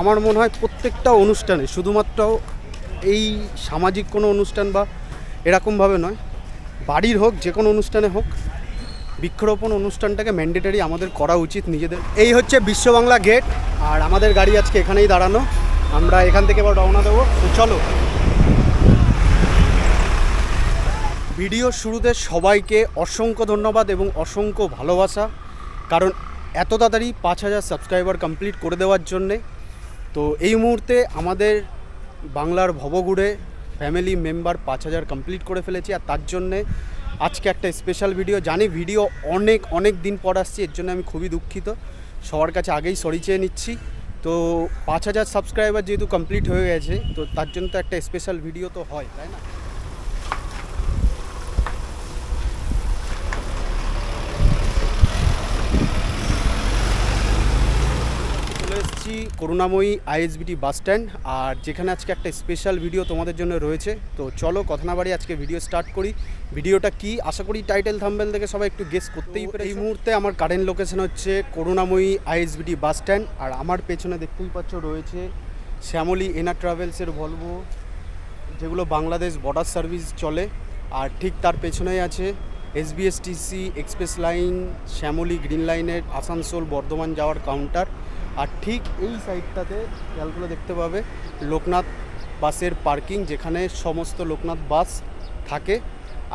আমার মনে হয় প্রত্যেকটা অনুষ্ঠানে, শুধুমাত্র এই সামাজিক কোনো অনুষ্ঠান বা এরকমভাবে নয়, বাড়ির হোক, যে কোনো অনুষ্ঠানে হোক, বৃক্ষরোপণ অনুষ্ঠানটাকে ম্যান্ডেটারি আমাদের করা উচিত নিজেদের। এই হচ্ছে বিশ্ব বাংলা গেট আর আমাদের গাড়ি আজকে এখানেই দাঁড়ানো। আমরা এখান থেকে এবার রওনা দেবো। তো চলো। ভিডিওর শুরুতে সবাইকে অসংখ্য ধন্যবাদ এবং অসংখ্য ভালোবাসা, কারণ এত তাড়াতাড়ি পাঁচ হাজার সাবস্ক্রাইবার কমপ্লিট করে দেওয়ার জন্যে তো এই মুহূর্তে আমাদের বাংলার ভবগুড়ে ফ্যামিলি মেম্বার পাঁচ হাজার কমপ্লিট করে ফেলেছি, আর তার জন্যে আজকে একটা স্পেশাল ভিডিও জানি ভিডিও অনেক অনেক দিন পর আসছি, এর জন্য আমি খুবই দুঃখিত। সবার কাছে আগেই সরি চেয়ে নিচ্ছি। তো পাঁচ হাজার সাবস্ক্রাইবার যেহেতু কমপ্লিট হয়ে গেছে, তো তার জন্য তো একটা স্পেশাল ভিডিও তো হয়, তাই না চলে এসেছি করুণাময়ী আইএসবিটি বাস স্ট্যান্ড, আর যেখানে আজকে একটা স্পেশাল ভিডিও তোমাদের জন্য রয়েছে। তো চলো কথা না বাড়ি আজকে ভিডিও স্টার্ট করি। ভিডিওটা কি? আশা করি টাইটেল থাম্বেল থেকে সবাই একটু গেস করতেই পারে এই মুহূর্তে আমার কারেন্ট লোকেশন হচ্ছে করুণাময়ী আইএসবিটি বাস স্ট্যান্ড, আর আমার পেছনে দেখতেই পাচ্ছ রয়েছে শ্যামলী এনা ট্রাভেলসের ভলভো যেগুলো বাংলাদেশ বর্ডার সার্ভিস চলে। আর ঠিক তার পেছনেই আছে SBSTC express line Shyamali green লাইনের আসানসোল বর্ধমান যাওয়ার কাউন্টার আর ঠিক এই সাইডটাতে খেয়ালগুলো দেখতে পাবে লোকনাথ বাসের পার্কিং যেখানে সমস্ত লোকনাথ বাস থাকে।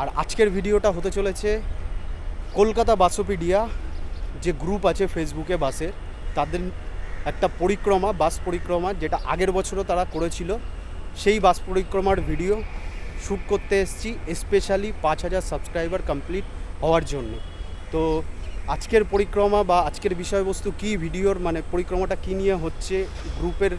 আর আজকের ভিডিওটা হতে চলেছে কলকাতা বাসোপিডিয়া যে গ্রুপ আছে ফেসবুকে বাসের তাদের একটা পরিক্রমা, বাস পরিক্রমা যেটা আগের বছরও তারা করেছিল। সেই বাস পরিক্রমার ভিডিও শ্যুট করতে এসেছি স্পেশালি পাঁচ হাজার সাবস্ক্রাইবার কমপ্লিট হওয়ার জন্য। তো আজকের পরিক্রমা বা আজকের বিষয়বস্তু কি ভিডিওর মানে পরিক্রমাটা কী নিয়ে হচ্ছে, গ্রুপের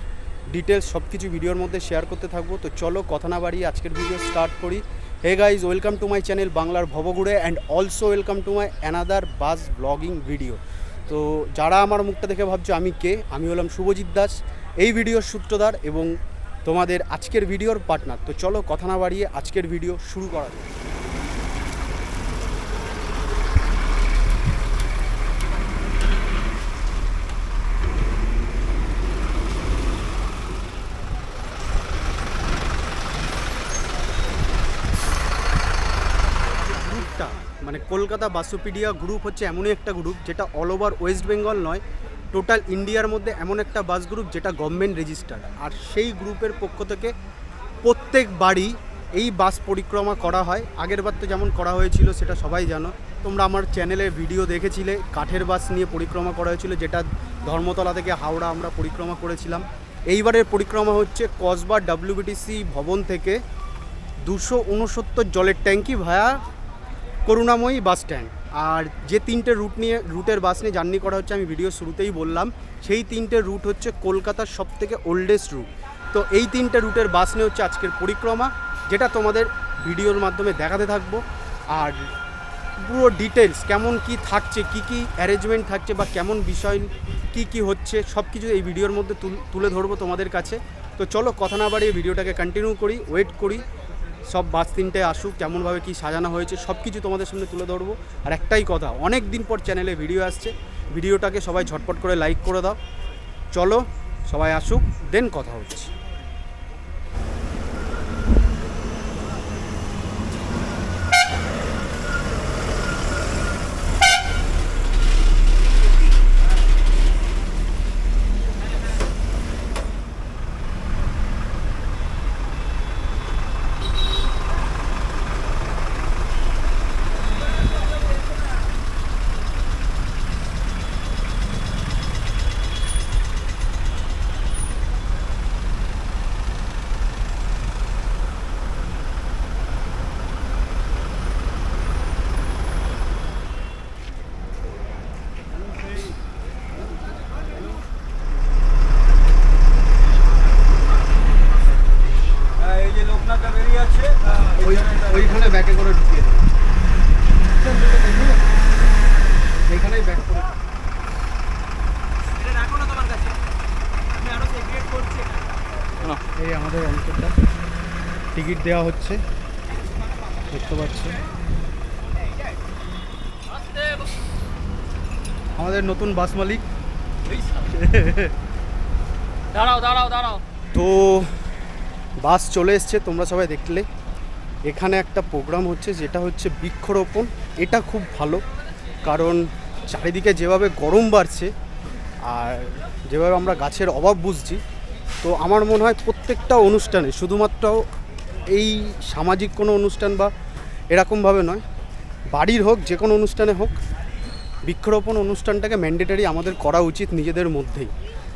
ডিটেলস সব কিছু ভিডিওর মধ্যে শেয়ার করতে থাকব। তো চলো কথা না বাড়িয়ে আজকের ভিডিও স্টার্ট করি। Hey guys welcome to my channel বাংলার ভবগুড়ে and also welcome to my another bus blogging video তো যারা আমার মুখটা দেখে ভাবছ, আমি কে? আমি হলাম শুভজিৎ দাস, এই ভিডিওর সূত্রধার এবং তোমাদের আজকের ভিডিওর পার্টনার তো চলো কথা না বাড়িয়ে আজকের ভিডিও শুরু করা যাক। গ্রুপটা মানে কলকাতা বাসোপিডিয়া গ্রুপ হচ্ছে এমনই একটা গ্রুপ যেটা অল ওভার ওয়েস্ট বেঙ্গল নয় টোটাল ইন্ডিয়ার মধ্যে এমন একটা বাস গ্রুপ যেটা গভর্নমেন্ট রেজিস্টার্ড আর সেই গ্রুপের পক্ষ থেকে প্রত্যেক বাড়ি এই বাস পরিক্রমা করা হয়। আগের বার তো যেমন করা হয়েছিল, সেটা সবাই জানো। তোমরা আমার চ্যানেলে ভিডিও দেখেছিলে, কাঠের বাস নিয়ে পরিক্রমা করা হয়েছিল, যেটা ধর্মতলা থেকে হাওড়া আমরা পরিক্রমা করেছিলাম। এইবারের পরিক্রমা হচ্ছে কসবা ডাব্লিউবিটিসি ভবন থেকে দুশো উনসত্তর জলের ট্যাঙ্কি ভায়া করুণাময়ী বাস স্ট্যান্ড। আর যে তিনটে রুট নিয়ে, রুটের বাস নিয়ে জার্নি করা হচ্ছে, আমি ভিডিও শুরুতেই বললাম, সেই তিনটে রুট হচ্ছে কলকাতার সব থেকে ওল্ডেস্ট রুট তো এই তিনটে রুটের বাস নিয়ে হচ্ছে আজকের পরিক্রমা, যেটা তোমাদের ভিডিওর মাধ্যমে দেখাতে থাকব। আর পুরো ডিটেলস কেমন কি থাকছে, কি কি অ্যারেঞ্জমেন্ট থাকছে বা কেমন বিষয়, কি কি হচ্ছে সব কিছু এই ভিডিওর মধ্যে তুল- তুলে ধরবো তোমাদের কাছে। তো চলো, কথা না বাড়িয়ে ভিডিওটাকে কন্টিনিউ করি ওয়েট করি। সব বাস তিনটে আসুক, কেমনভাবে কি সাজানো হয়েছে, সব কিছু তোমাদের সামনে তুলে ধরবো। আর একটাই কথা, অনেক দিন পর চ্যানেলে ভিডিও আসছে ভিডিওটাকে সবাই ঝটপট করে লাইক করে দাও। চলো, সবাই আসুক দেন কথা হচ্ছে হ্যাঁ, এই যে লোকনাথটা বেরিয়ে আছে ওই ওইখানে ব্যাকে করে ঢুকিয়ে দেবো এইখানেই ব্যাক করে এটা রাখো না তোমার কাছে আমি আরও সেগ্রেট করছি এই আমাদের অঞ্চলটা টিকিট দেওয়া হচ্ছে। দেখতে পাচ্ছি। আমাদের নতুন বাস মালিক। দাঁড়াও দাঁড়াও দাঁড়াও। তো বাস চলে এসছে তোমরা সবাই দেখলে। এখানে একটা প্রোগ্রাম হচ্ছে যেটা হচ্ছে বৃক্ষরোপণ। এটা খুব ভালো কারণ চারিদিকে যেভাবে গরম বাড়ছে আর যেভাবে আমরা গাছের অভাব বুঝছি তো আমার মনে হয় প্রত্যেকটা অনুষ্ঠানে শুধুমাত্র এই সামাজিক কোনো অনুষ্ঠান বা এরকমভাবে নয়। বাড়ির হোক যে কোনো অনুষ্ঠানে হোক বৃক্ষরোপণ অনুষ্ঠানটাকে ম্যান্ডেটারি আমাদের করা উচিত নিজেদের মধ্যেই।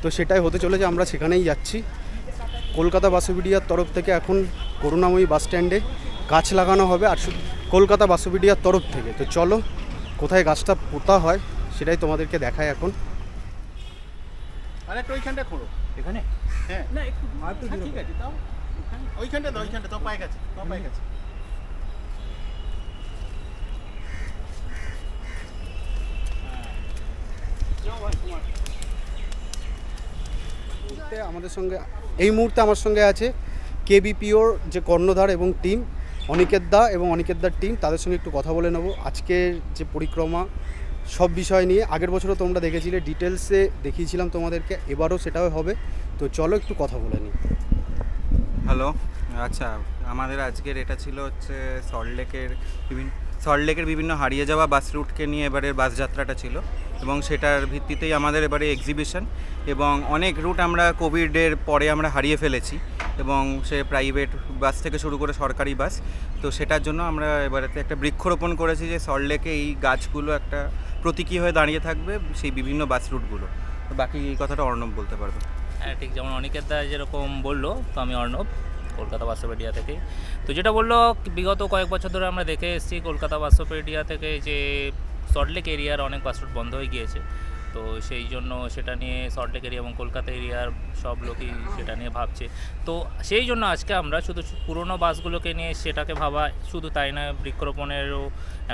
তো সেটাই হতে চলেছে আমরা সেখানেই যাচ্ছি। কলকাতা বাসোপিডিয়ার তরফ থেকে এখন করুণাময়ী বাসস্ট্যান্ডে গাছ লাগানো হবে আর শুধু কলকাতা বাসোপিডিয়ার তরফ থেকে। তো চলো কোথায় গাছটা পোতা হয় সেটাই তোমাদেরকে দেখায় এখন। আরেকটা ওইখানটা খোঁড়ো এখানে? হ্যাঁ। না একটু হ্যাঁ, ঠিক আছে তাও। আমাদের সঙ্গে, এই মুহূর্তে আমার সঙ্গে আছে কেবিপিওর যে কর্ণধার এবং টিম, অনিকেত দা এবং অনিকেত দার টিম, তাদের সঙ্গে একটু কথা বলে নেব। আজকের যে পরিক্রমা, সব বিষয় নিয়ে, আগের বছরও তোমরা দেখেছিলে, ডিটেলসে দেখিয়েছিলাম তোমাদেরকে, এবারও সেটাও হবে। তো চলো একটু কথা বলে নিই। হ্যালো আচ্ছা আমাদের আজকের এটা ছিল হচ্ছে সল্টলেকের বিভিন্ন সল্টলেকের বিভিন্ন হারিয়ে যাওয়া বাস রুটকে নিয়ে এবারের বাস যাত্রাটা ছিল এবং সেটার ভিত্তিতেই আমাদের এবারে এক্সিবিশন এবং অনেক রুট আমরা কোভিডের পরে আমরা হারিয়ে ফেলেছি এবং সে প্রাইভেট বাস থেকে শুরু করে সরকারি বাস তো সেটার জন্য আমরা এবারেতে একটা বৃক্ষরোপণ করেছি যে সল্টলেকে এই গাছগুলো একটা প্রতীকী হয়ে দাঁড়িয়ে থাকবে সেই বিভিন্ন বাস রুটগুলো বাকি এই কথাটা অর্ণব বলতে পারবে। হ্যাঁ ঠিক যেমন অনিকেত দা যেরকম বলল, তো আমি অর্ণব, কলকাতা বাসোপেডিয়া থেকে তো যেটা বলল, বিগত কয়েক বছর ধরে আমরা দেখে এসেছি কলকাতা বাসোপেডিয়া থেকে যে সল্টলেক এরিয়ার অনেক বাস রুট বন্ধ হয়ে গিয়েছে। তো সেই জন্য সেটা নিয়ে সল্টলেক এরিয়া এবং কলকাতা এরিয়ার সব লোকই সেটা নিয়ে ভাবছে। তো সেই জন্য আজকে আমরা শুধু পুরনো বাসগুলোকে নিয়ে সেটাকে ভাবা শুধু তাই না বৃক্ষরোপণেরও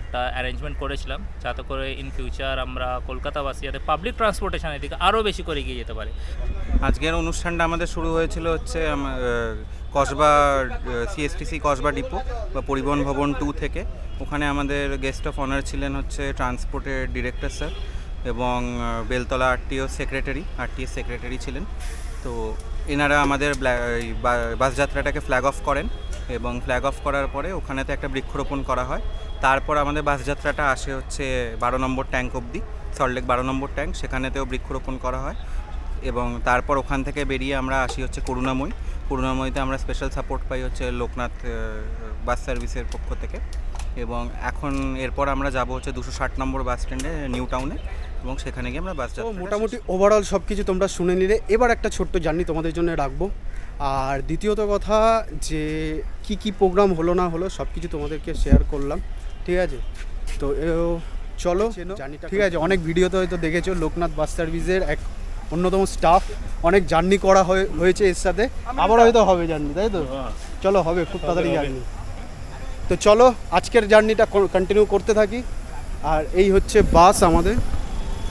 একটা অ্যারেঞ্জমেন্ট করেছিলাম যাতে করে ইন ফিউচার আমরা কলকাতাবাসী যাতে পাবলিক ট্রান্সপোর্টেশনের দিকে আরও বেশি করে এগিয়ে যেতে পারে। আজকের অনুষ্ঠানটা আমাদের শুরু হয়েছিল হচ্ছে কসবা সিএসটিসি কসবা ডিপো বা পরিবহন ভবন টু থেকে। ওখানে আমাদের গেস্ট অফ অনার ছিলেন হচ্ছে ট্রান্সপোর্টের ডিরেক্টর স্যার এবং Beltala RTO secretary, RTS secretary ছিলেন। তো এনারা আমাদের ব্লা- এই বা- বাস যাত্রাটাকে ফ্ল্যাগ অফ করেন এবং ফ্ল্যাগ অফ করার পরে ওখানেতে একটা বৃক্ষরোপণ করা হয়। তারপর আমাদের বাস যাত্রাটা আসে হচ্ছে বারো নম্বর ট্যাঙ্ক অবধি সল্টলেক বারো নম্বর ট্যাঙ্ক, সেখানেতেও বৃক্ষরোপণ করা হয়। এবং তারপর ওখান থেকে বেরিয়ে আমরা আসি হচ্ছে করুণাময়ী। করুণাময়ীতে আমরা স্পেশাল সাপোর্ট পাই হচ্ছে লোকনাথ বাস সার্ভিসের পক্ষ থেকে। এবং এখন এরপর আমরা যাব হচ্ছে দুশো ষাট নম্বর বাস স্ট্যান্ডে নিউ টাউনে। এবং সেখানে গিয়ে আমরা বাস তো মোটামুটি ওভারঅল সব কিছু তোমরা শুনে নিলে। এবার একটা ছোট্ট জার্নি তোমাদের জন্য রাখব। আর দ্বিতীয়ত কথা যে কি কি প্রোগ্রাম হলো না হলো সব কিছু তোমাদেরকে শেয়ার করলাম। ঠিক আছে? তো এও চলো ঠিক আছে অনেক ভিডিওতে হয়তো দেখেছ লোকনাথ বাস সার্ভিসের এক অন্যতম স্টাফ অনেক জার্নি করা হয়ে- হয়েছে এর সাথে। আবার হয়তো হবে জার্নি তাই তো? চলো হবে খুব তাড়াতাড়ি জার্নি তো চলো আজকের জার্নিটা কন্টিনিউ করতে থাকি। আর এই হচ্ছে বাস আমাদের।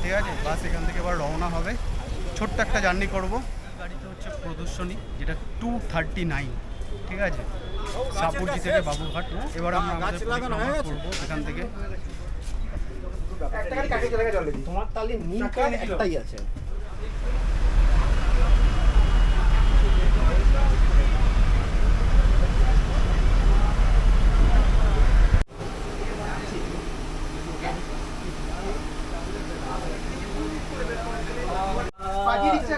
ঠিক আছে? বাস এখান থেকে এবার রওনা হবে। ছোট্ট একটা জার্নি করব। গাড়িতে হচ্ছে প্রদর্শনী যেটা টু থার্টি নাইন ঠিক আছে? সাপুরজি থেকে বাবুঘাট এবার আমরা আমাদের পরিক্রমা করব এখান থেকে। তোমার তাহলে নীল কার্ড একটাই আছে।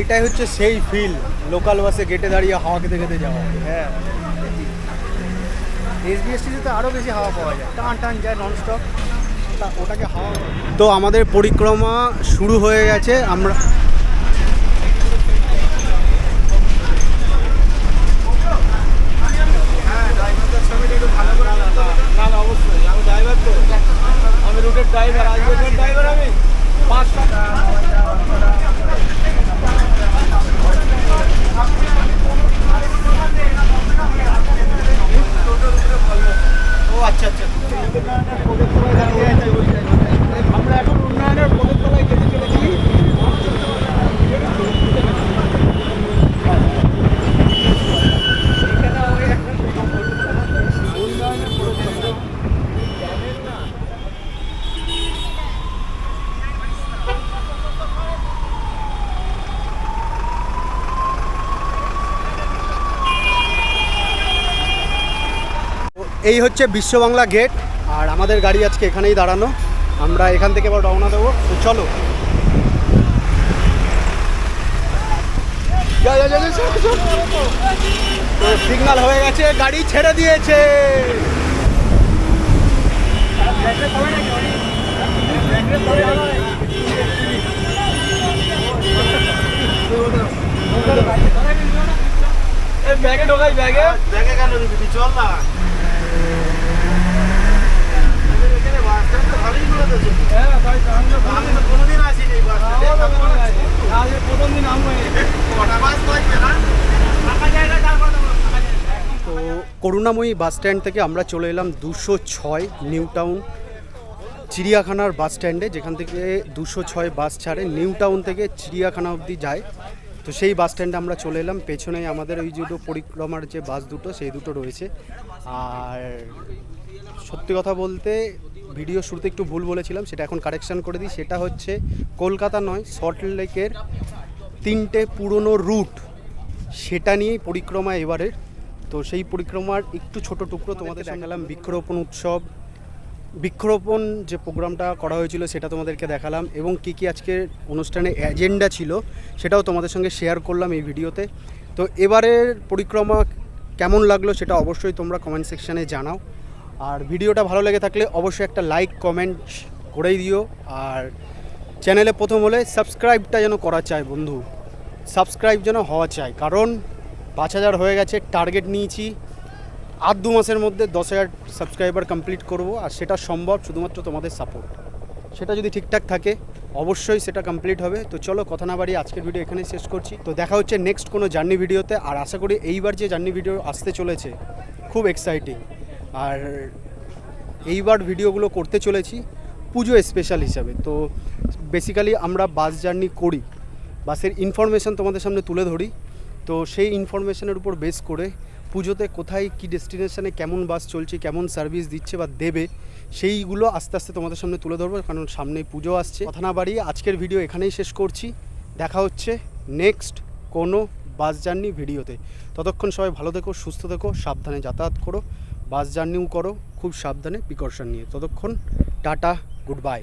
এইটাই হচ্ছে সেই ফিল লোকাল বাসে গেটে দাঁড়িয়ে হাওয়া খেতে খেতে যাওয়া। হ্যাঁ। এসবিএসটিতে তো আরও বেশি হাওয়া পাওয়া যায়। টান টান যায় ননস্টপ ওটাকে হাওয়া তো আমাদের পরিক্রমা শুরু হয়ে গেছে। আমরা না না অবশ্যই আমি ড্রাইভার তো আমি রুটের ড্রাইভার আজ এই হচ্ছে বিশ্ববাংলা গেট আর আমাদের গাড়ি আজকে এখানেই দাঁড়ানো। আমরা এখান থেকে এবার রওনা দেবো। তো চলো। সিগন্যাল হয়ে গেছে গাড়ি ছেড়ে দিয়েছে। ব্যাগে ঢোকাই ব্যাগে। ব্যাগে কেন চল না। করুণাময়ী বাস স্ট্যান্ড থেকে আমরা চলে এলাম দুশো ছয় নিউ টাউন চিড়িয়াখানার বাস স্ট্যান্ডে, যেখান থেকে দুশো ছয় বাস ছাড়ে নিউ টাউন থেকে চিড়িয়াখানা অবধি যায়। তো সেই বাস স্ট্যান্ডে আমরা চলে এলাম। পেছনে আমাদের ওই দুটো পরিক্রমার যে বাস দুটো সেই দুটো রয়েছে। আর সত্যি কথা বলতে ভিডিও শুরুতে একটু ভুল বলেছিলাম সেটা এখন কারেকশান করে দিই। সেটা হচ্ছে কলকাতা নয় সল্টলেকের তিনটে পুরনো রুট সেটা নিয়েই পরিক্রমা এবারের। তো সেই পরিক্রমার একটু ছোট টুকরো তোমাদের দেখালাম। বৃক্ষরোপণ উৎসব বৃক্ষরোপণ যে প্রোগ্রামটা করা হয়েছিল সেটা তোমাদেরকে দেখালাম এবং কী কী আজকের অনুষ্ঠানে এজেন্ডা ছিল সেটাও তোমাদের সঙ্গে শেয়ার করলাম এই ভিডিওতে। তো এবারের পরিক্রমা কেমন লাগল সেটা অবশ্যই তোমরা কমেন্ট সেকশানে জানাও। আর ভিডিওটা ভালো লেগে থাকলে অবশ্যই একটা লাইক কমেন্ট করেই দিও। আর চ্যানেলে প্রথম হলে সাবস্ক্রাইবটা যেন করা চাই বন্ধু। সাবস্ক্রাইব যেন হওয়া চাই কারণ পাঁচ হাজার হয়ে গেছে টার্গেট নিয়েছি। আর দু মাসের মধ্যে দশ হাজার সাবস্ক্রাইবার কমপ্লিট করব, আর সেটা সম্ভব শুধুমাত্র তোমাদের সাপোর্ট সেটা যদি ঠিকঠাক থাকে, অবশ্যই সেটা কমপ্লিট হবে। তো চলো কথা না বাড়িয়ে আজকের ভিডিও এখানেই শেষ করছি। তো দেখা হচ্ছে নেক্সট কোনো জার্নি ভিডিওতে আর আশা করি এইবার যে জার্নি ভিডিও আসতে চলেছে, খুব এক্সাইটিং আর এইবার ভিডিওগুলো করতে চলেছি পুজো স্পেশাল হিসাবে। তো বেসিক্যালি আমরা বাস জার্নি করি। বাসের ইনফরমেশান তোমাদের সামনে তুলে ধরি। তো সেই ইনফরমেশানের উপর বেস করে পুজোতে কোথায় কি ডেস্টিনেশনে কেমন বাস চলছে, কেমন সার্ভিস দিচ্ছে বা দেবে, সেইগুলো আস্তে আস্তে তোমাদের সামনে তুলে ধরবো, কারণ সামনে পুজো আসছে। কথা না বাড়িয়ে আজকের ভিডিও এখানেই শেষ করছি। দেখা হচ্ছে নেক্সট কোনো বাস জার্নি ভিডিওতে। ততক্ষণ সবাই ভালো থেকো, সুস্থ থেকো, সাবধানে যাতায়াত করো, বাস জার্নিও করো, খুব সাবধানে প্রিকশন নিয়ে। ততক্ষণ টাটা গুড বাই